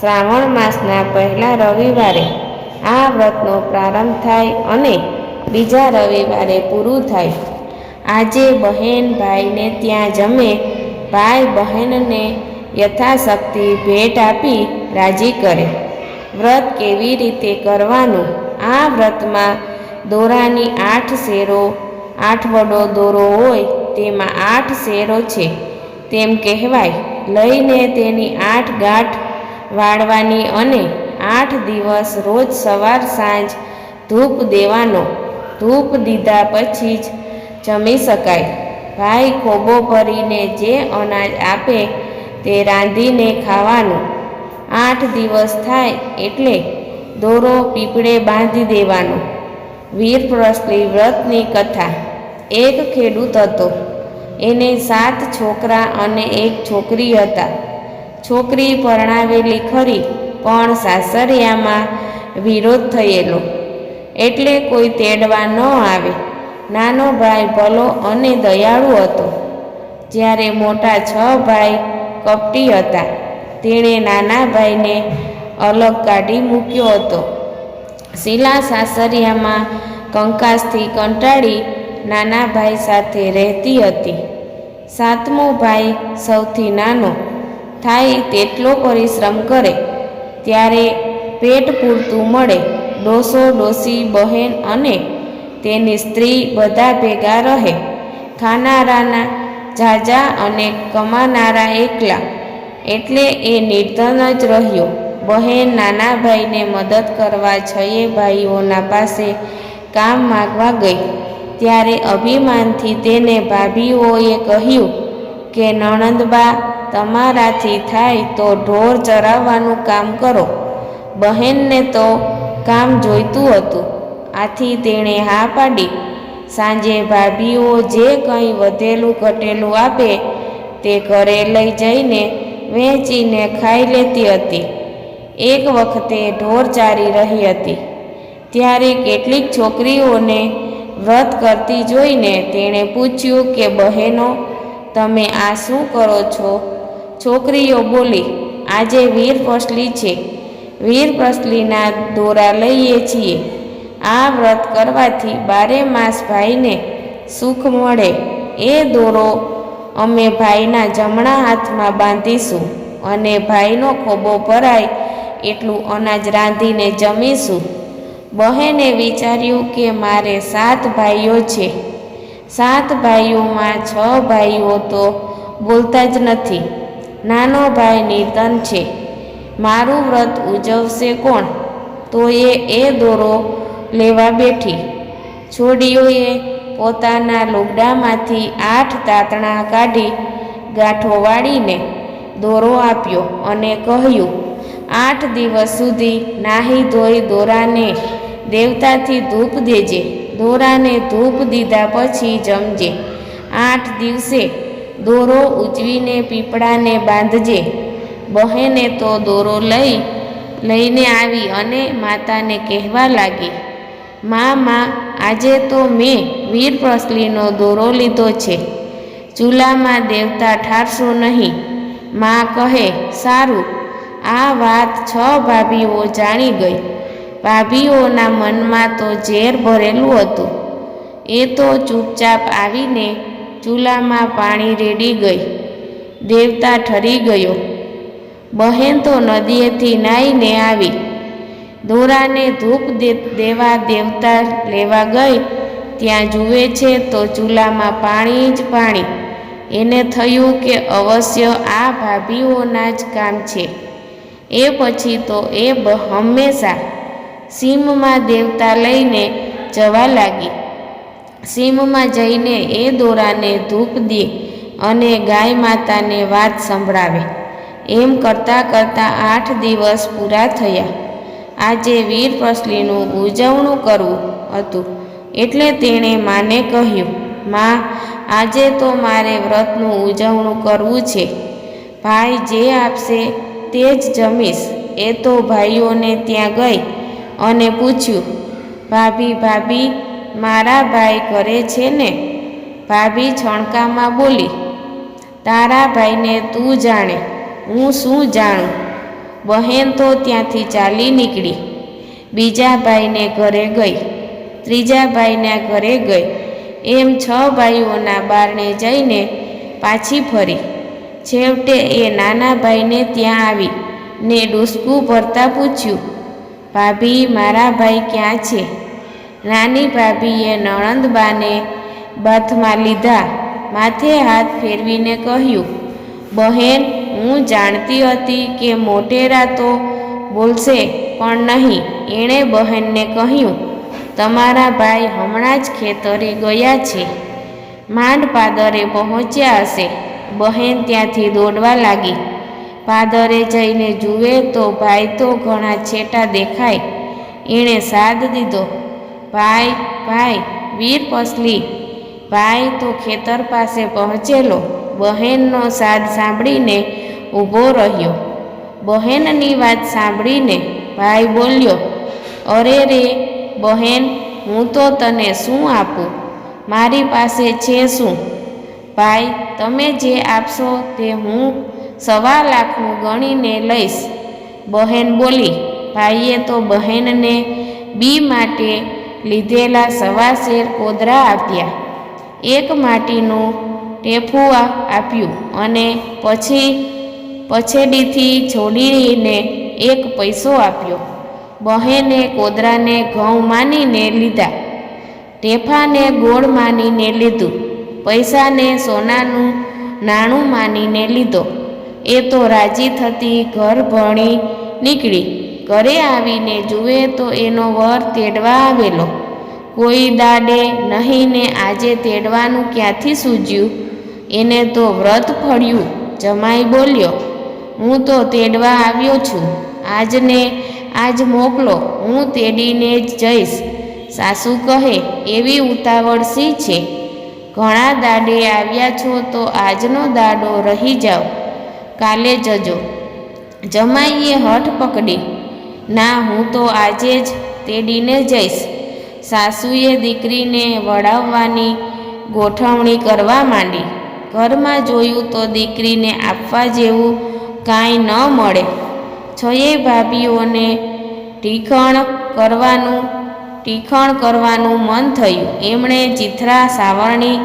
શ્રાવણ માસના પહેલા રવિવારે આ વ્રતનો પ્રારંભ થાય અને બીજા રવિવારે પૂરું થાય. આજે બહેન ભાઈને ત્યાં જમે, ભાઈ બહેનને યથાશક્તિ ભેટ આપી રાજી કરે. વ્રત કેવી રીતે કરવાનું? આ વ્રતમાં દોરાની આઠ શેરો, આઠ વડો દોરો હોય તેમાં આઠ શેરો છે. તેમ કહેવાય, લઈને તેની આઠ ગાંઠ વાળવાની અને આઠ દિવસ રોજ સવાર સાંજ ધૂપ દેવાનો. ધૂપ દીધા પછી જ જમી શકાય. ભાઈ ખોબો ભરીને જે અનાજ આપે તે રાંધીને ખાવાનું. આઠ દિવસ થાય એટલે દોરો પીપળે બાંધી દેવાનો. વીર વ્રતની કથા. એક ખેડૂત હતો. એને સાત છોકરા અને એક છોકરી હતા. છોકરી પરણાવેલી ખરી, પણ સાસરિયામાં વિરોધ થયેલો. એટલે કોઈ તેડવા ન આવે. નાનો ભાઈ ભલો અને દયાળુ હતો. જ્યારે મોટા છ ભાઈ કપટી હતા, તેણે નાના ભાઈને અલગ કાઢી મૂક્યો હતો. શીલા સાસરિયામાં કંકાસથી કંટાળી નાના ભાઈ સાથે રહેતી હતી. સાતમો ભાઈ સૌથી નાનો થાય તેટલો પરિશ્રમ કરે, ત્યારે પેટ પૂરતું મળે, ડોસો ડોસી બહેન અને તેની સ્ત્રી બધા ભેગા રહે. ખાનારાના જાજા અને કમાનારા એકલા, એટલે એ નિર્ધન જ રહ્યો. બહેન નાના ભાઈને મદદ કરવા છયે ભાઈઓના પાસે કામ માગવા ગઈ, ત્યારે અભિમાનથી તેને ભાભીઓએ કહ્યું કે નણંદબા તમારાથી થાય તો ઢોર ચરાવવાનું કામ કરો. બહેનને તો કામ જોઈતું હતું. આથી તેણે હા પાડી. સાંજે ભાભીઓ જે કંઈ વધેલું ઘટેલું આપે તે ઘરે લઈ જઈને વહેંચીને ખાઈ લેતી હતી. એક વખતે ઢોર ચારી રહી હતી. ત્યારે કેટલીક છોકરીઓને વ્રત કરતી જોઈને તેણે પૂછ્યું કે બહેનો તમે આ શું કરો છો? છોકરીઓ બોલી, આજે વીર પસલી છે. વીર પસલીના દોરા લઈએ છીએ. આ વ્રત કરવાથી બારે માસ ભાઈને સુખ મળે. એ દોરો અમે ભાઈના જમણા હાથમાં બાંધીશું અને ભાઈનો ખોબો ભરાય એટલું અનાજ રાંધીને જમીશું. બહેને વિચાર્યું કે મારે સાત ભાઈઓ છે. સાત ભાઈઓમાં છ ભાઈઓ તો બોલતા જ નથી. નાનો ભાઈ નિર્ધન છે. મારું વ્રત ઉજવશે કોણ? તો એ એ દોરો લેવા બેઠી. છોડીઓએ પોતાના લુગડામાંથી આઠ તાતણા કાઢી ગાંઠો વાળીને દોરો આપ્યો અને કહ્યું, આઠ દિવસ સુધી નાહી ધોઈ દોરાને દેવતાથી ધૂપ દેજે. દોરાને ધૂપ દીધા પછી જમજે. આઠ દિવસે દોરો ઉજવીને પીપળાને બાંધજે. બહેને તો દોરો લઈ, લઈને આવી અને માતાને કહેવા લાગી મા મા આજે તો મેં વીર પ્રસલીનો દોરો લીધો છે. ચૂલામાં દેવતા ઠારશો નહીં. મા કહે, સારું. આ વાત છ ભાભીઓ જાણી ગઈ. ભાભીઓના મનમાં તો ઝેર ભરેલું હતું. એ તો ચૂપચાપ આવીને ચૂલામાં પાણી રેડી ગઈ. દેવતા ઠરી ગયો. બહેન તો નદીએથી નાહીને આવી. દોરાને ધૂપ દેવા દેવતા લેવા ગઈ. ત્યાં જુએ છે તો ચૂલામાં પાણી જ પાણી. એને થયું કે અવશ્ય આ ભાભીઓના જ કામ છે. એ પછી તો એ હંમેશા સીમમાં દેવતા લઈને જવા લાગી. સીમમાં જઈને એ દોરાને ધૂપ દે અને ગાય માતાને વાત સંભળાવે. એમ કરતાં કરતાં આઠ દિવસ પૂરા થયા. આજે વીર પ્રસલીનું ઉજવણું કરવું હતું. એટલે તેણે માને કહ્યું, માં, આજે તો મારે વ્રતનું ઉજવણું કરવું છે. ભાઈ જે આપશે તે જ જમીશ. એ તો ભાઈઓને ત્યાં ગઈ. અને પૂછ્યું, ભાભી ભાભી, મારા ભાઈ ઘરે છે ને? ભાભી છણકામાં બોલી, તારા ભાઈને તું જાણે, હું શું જાણું? બહેન તો ત્યાંથી ચાલી નીકળી. બીજા ભાઈને ઘરે ગઈ, ત્રીજા ભાઈના ઘરે ગઈ. એમ છ ભાઈઓના બારણે જઈને પાછી ફરી. છેવટે એ નાના ભાઈને ત્યાં આવી ને ડૂસકું ભરતા પૂછ્યું ભાભી, મારા ભાઈ ક્યાં છે? નાની ભાભીએ નણંદબાને બાથમાં લીધા, માથે હાથ ફેરવીને કહ્યું, બહેન, હું જાણતી હતી કે મોટેરા તો બોલશે પણ નહીં. એણે બહેનને કહ્યું, તમારા ભાઈ હમણાં જ ખેતરે ગયા છે. માંડ પાદરે પહોંચ્યા હશે. બહેન ત્યાંથી દોડવા લાગી. પાદરે જઈને જુએ તો ભાઈ તો ઘણા છેટા દેખાય. એણે સાદ દીધો, ભાઈ ભાઈ, વીર પસલી. ભાઈ તો ખેતર પાસે પહોંચેલો. બહેનનો સાદ સાંભળીને ઊભો રહ્યો. બહેનની વાત સાંભળીને ભાઈ બોલ્યો, અરે રે, બહેન, હું તો તને શું આપું? મારી પાસે છે શું? ભાઈ, તમે જે આપશો તે હું સવા લાખનું ગણીને લઈશ. બહેન બોલી, ભાઈએ તો બહેનને બી માટે લીધેલા સવા શેર કોદરા આપ્યા. એક માટીનું ટેફું આપ્યું અને પછી પછેડીથી છોડીને એક પૈસો આપ્યો. બહેને કોદરાને ઘઉં માનીને લીધા. ટેફાને ગોળ માનીને લીધું. પૈસાને સોનાનું નાણું માનીને લીધો. એ તો રાજી થતી ઘર ભણી નીકળી. ઘરે આવીને જુએ તો એનો વર તેડવા આવેલો. કોઈ દાડે નહીં ને આજે તેડવાનું ક્યાંથી સૂજ્યું? એને તો વ્રત ફળ્યું, જમાઈ બોલ્યો, હું તો તેડવા આવ્યો છું. આજને આજ મોકલો, હું તેડીને જ જઈશ. સાસુ કહે, એવી ઉતાવળ સી છે? ઘણા દાડે આવ્યા છો તો આજનો દાડો રહી જાઓ કાલે જજો. જમાઈએ હઠ પકડી. ના, હું તો આજે જ તેડીને જઈશ. સાસુએ દીકરીને વળાવવાની ગોઠવણી કરવા માંડી. ઘરમાં જોયું તો દીકરીને આપવા જેવું કાંઈ ન મળે. છયે ભાભીઓને ટીખણ કરવાનું ટીખણ કરવાનું મન થયું. એમણે ચિથરા, સાવરણી,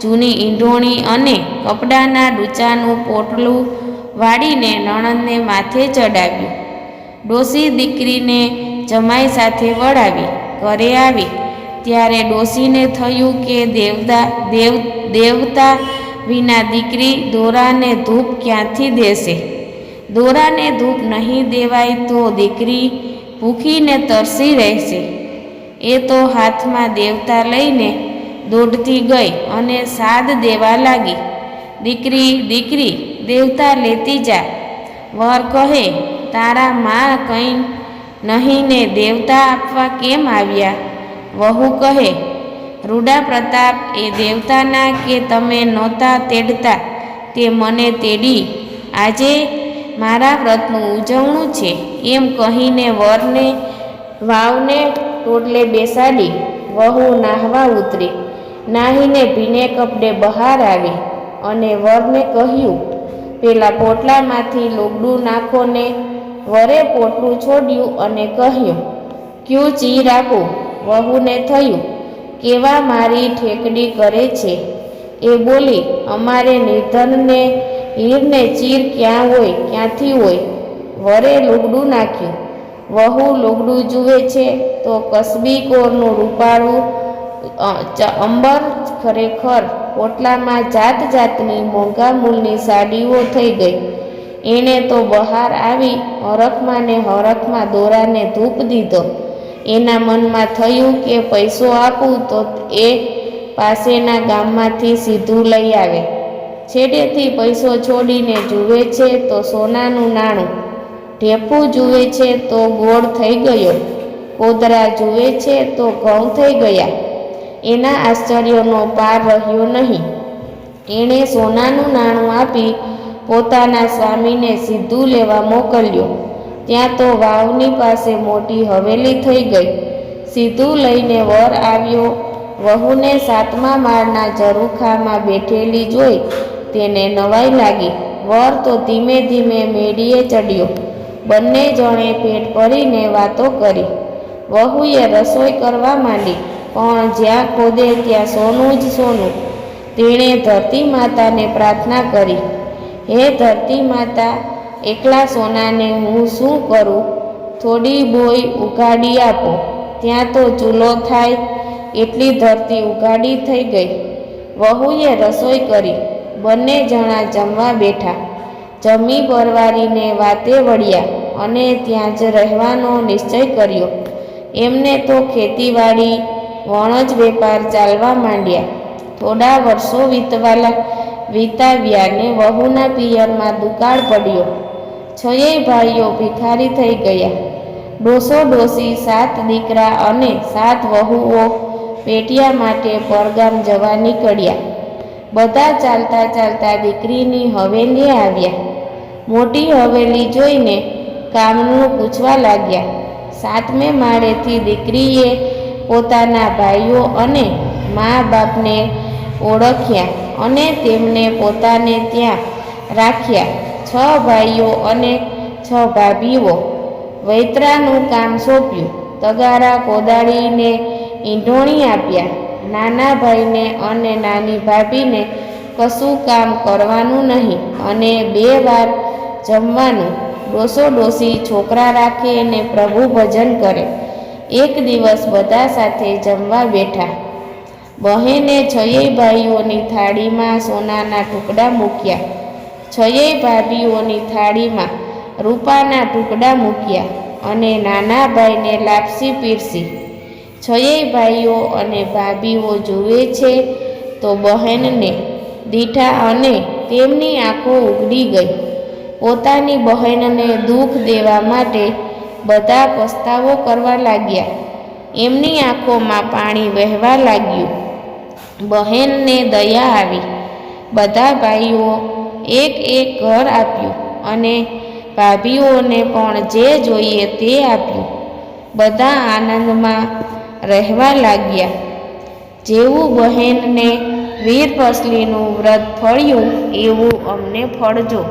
જૂની ઈંઢોણી અને કપડાના ડૂચાનું પોટલું વાળીને નણંદને માથે ચડાવ્યું ડોસી દીકરીને જમાઈ સાથે વળાવી, ઘરે આવી. ત્યારે ડોસીને થયું કે દેવતા દેવ, દેવતા વિના દીકરી દોરાને ધૂપ ક્યાંથી દેશે? દોરાને ધૂપ નહીં દેવાય તો દીકરી ભૂખીને તરસી રહેશે. એ તો હાથમાં દેવતા લઈને દોડતી ગઈ અને સાદ દેવા લાગી. દીકરી દીકરી દેવતા લેતી જા વર કહે, તારા માં કંઈ નહીં ને દેવતા આપવા કેમ આવ્યા? વહુ કહે, રૂડા પ્રતાપ, એ દેવતાના કે તમે નહોતા તેડતા? તે મને તેડી. આજે મારા વ્રતનું ઉજવણું છે. એમ કહીને વરને વાવને ટોટલે બેસાડી વહુ નાહવા ઉતરી. નાહીને ભીને કપડે બહાર આવી અને વરને કહ્યું પેલા પોટલામાંથી લુગડું નાખોને વરે પોટલું છોડ્યું અને કહ્યું, ક્યું ચીર રાખું? વહુને થયું, કેવા મારી ઠેકડી કરે છે? એ બોલી, અમારે નિર્ધનને હીરને ચીર ક્યાં હોય, ક્યાંથી હોય? વરે લુગડું નાખ્યું. વહુ લુગડું જુએ છે તો કસબી કોરનું રૂપાળું અંબર ખરેખર પોટલામાં જાત જાતની મોંઘા મૂલની સાડીઓ થઈ ગઈ. એણે તો બહાર આવી હરખમાં ને હરખમાં દોરાને ધૂપ દીધો. એના મનમાં થયું કે પૈસો આપું તો એ પાસેના ગામમાંથી સીધું લઈ આવે. છેડેથી પૈસો છોડીને જુએ છે તો સોનાનું નાણું. ઢેફું જુએ છે તો ગોળ થઈ ગયો. કોદરા જુએ છે તો ઘઉં થઈ ગયા. એના આશ્ચર્યનો પાર રહ્યો નહીં. એણે સોનાનું નાણું આપી પોતાના સ્વામીને સીધું લેવા મોકલ્યો. ત્યાં તો વાવની પાસે મોટી હવેલી થઈ ગઈ. સીધું લઈને વર આવ્યો. વહુને સાતમા માળના ઝરૂખામાં બેઠેલી જોઈ તેને નવાઈ લાગી. વર તો ધીમે ધીમે મેડીએ ચડ્યો. બંને જણે પેટ ભરીને વાતો કરી. વહુએ રસોઈ કરવા માંડી. પણ જ્યાં ખોદે ત્યાં સોનું જ સોનું. તેણે ધરતી માતાને પ્રાર્થના કરી, હે ધરતી માતા, એકલા સોનાને હું શું કરું? થોડી બોય ઉગાડી આપો. ત્યાં તો ચૂલો થાય, એટલી ધરતી ઉગાડી થઈ ગઈ. વહુએ રસોઈ કરી, બંને જણા જમવા બેઠા. જમી પરવારીને વાતે વળ્યા અને ત્યાં જ રહેવાનો નિશ્ચય કર્યો. એમને તો ખેતીવાડી વણજ વેપાર ચાલવા માંડ્યા. થોડા વર્ષો વીતવાલા વિતાવ્યા ને વહુના પિયરમાં દુકાળ પડ્યો. છયેય ભાઈઓ ભિખારી થઈ ગયા. ડોસો ડોસી સાત દીકરા અને સાત વહુઓ પેટિયા માટે પરગામ જવા નીકળ્યા. બધા ચાલતા ચાલતા દીકરીની હવેલી આવ્યા. મોટી હવેલી જોઈને કામનું પૂછવા લાગ્યા. સાતમે માળેથી દીકરીએ પોતાના ભાઈઓ અને મા બાપને ઓળખ્યા અને તેમને પોતાને ત્યાં રાખ્યા. છ ભાઈઓ અને છ ભાભીઓ વૈતરાનું કામ સોંપ્યું. તગારા કોદાળીને ઈંઢોણી આપ્યા. નાના ભાઈને અને નાની ભાભીને કશું કામ કરવાનું નહીં અને બે વાર જમવાનું. ડોસો ડોસી છોકરા રાખે અને પ્રભુ ભજન કરે. એક દિવસ બધા સાથે જમવા બેઠા. બહેને છયેય ભાઈઓની થાળીમાં સોનાના ટુકડા મૂક્યા. છયેય ભાભીઓની થાળીમાં રૂપાના ટુકડા મૂક્યા અને નાના ભાઈને લાપસી પીરસી. છયેય ભાઈઓ અને ભાભીઓ જુએ છે તો બહેનને દીઠા અને તેમની આંખો ઉગડી ગઈ. પોતાની બહેનને દુઃખ દેવા માટે બધા પસ્તાવો કરવા લાગ્યા. એમની આંખોમાં પાણી વહેવા લાગ્યું. બહેનને દયા આવી. બધા ભાઈઓ એક એક ઘર આપ્યું અને ભાભીઓને પણ જે જોઈએ તે આપ્યું. બધા આનંદમાં રહેવા લાગ્યા. જેવું બહેનને વીર પસલીનું વ્રત ફળ્યું, એવું અમને ફળજો.